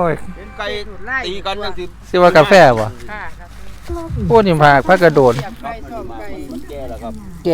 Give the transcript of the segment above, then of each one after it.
โอ้ยเห็นไก่ตีกันจังสิสิว่ากาแฟบ่ค่ะครับโอ้นี่ผากพระกระโดดอยากไปชอบไปมันแก่แล้วครับ แก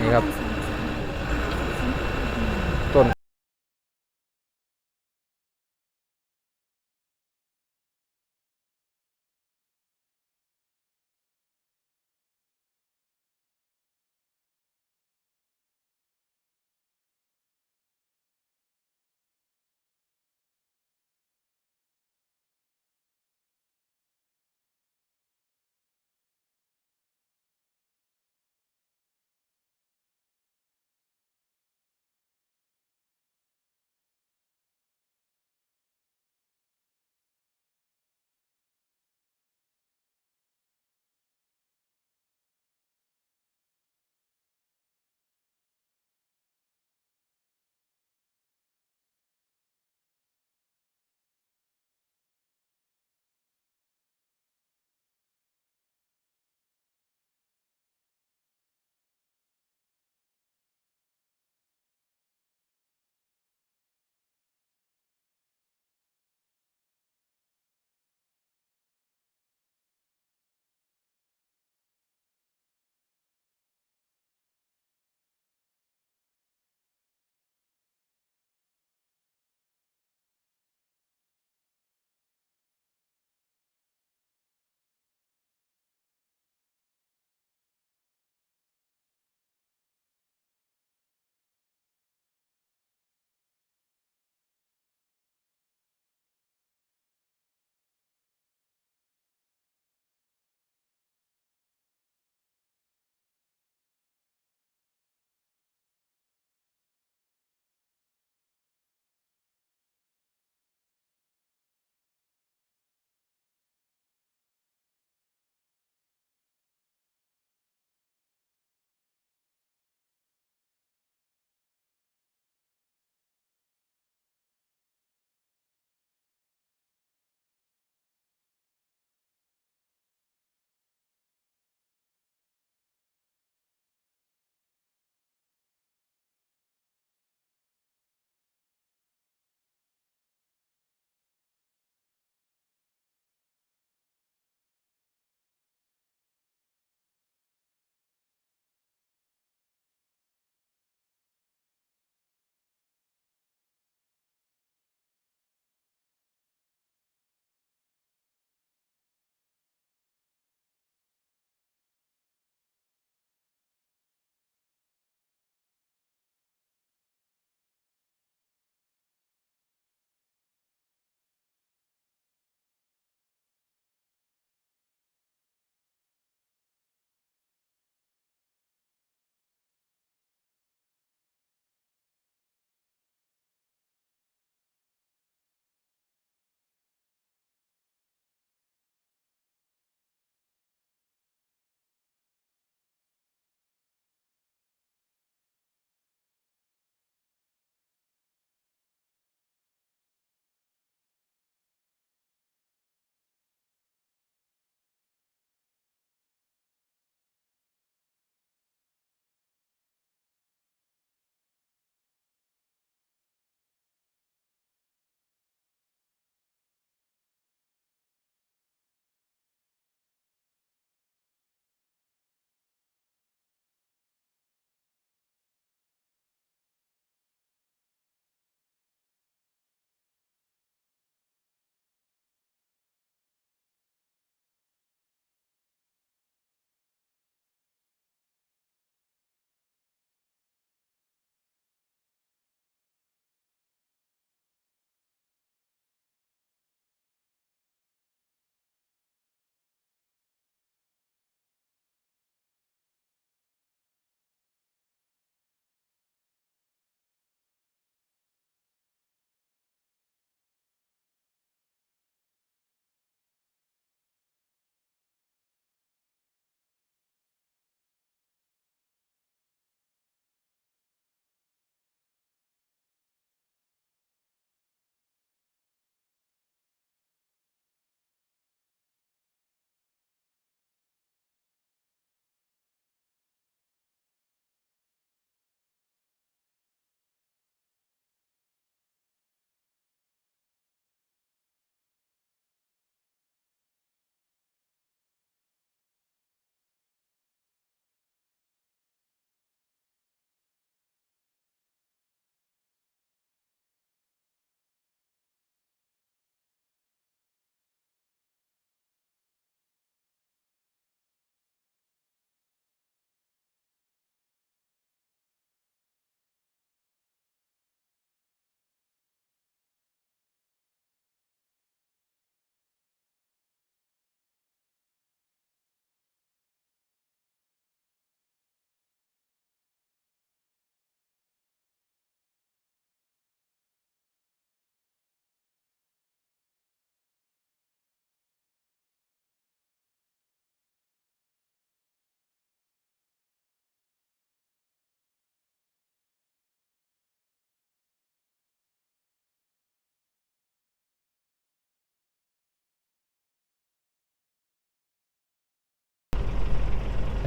นี่ครับ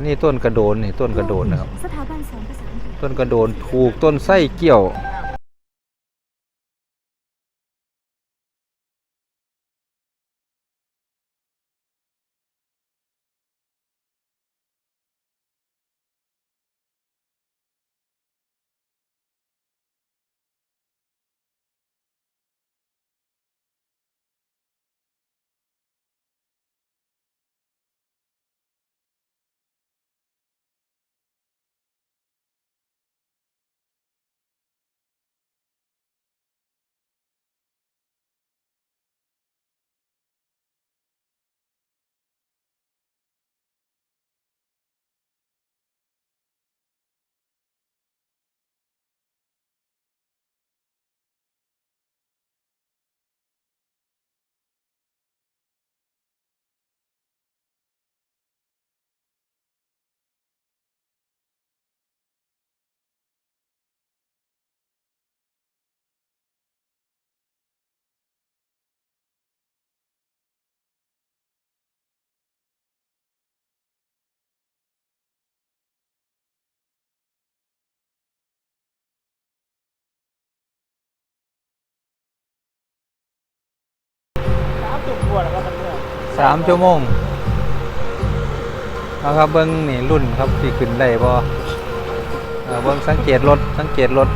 นี่ต้นกระโดนนี่ต้นกระโดนนะครับ สถาบันสอนภาษาอังกฤษต้นกระโดนถูกต้นไส้เกี่ยว สามชั่วโมงนะครับเบิ้งนี่รุ่นครับที่ขึ้นได้บ่เอ่อเบิ้งสังเกตรถสังเกตรถ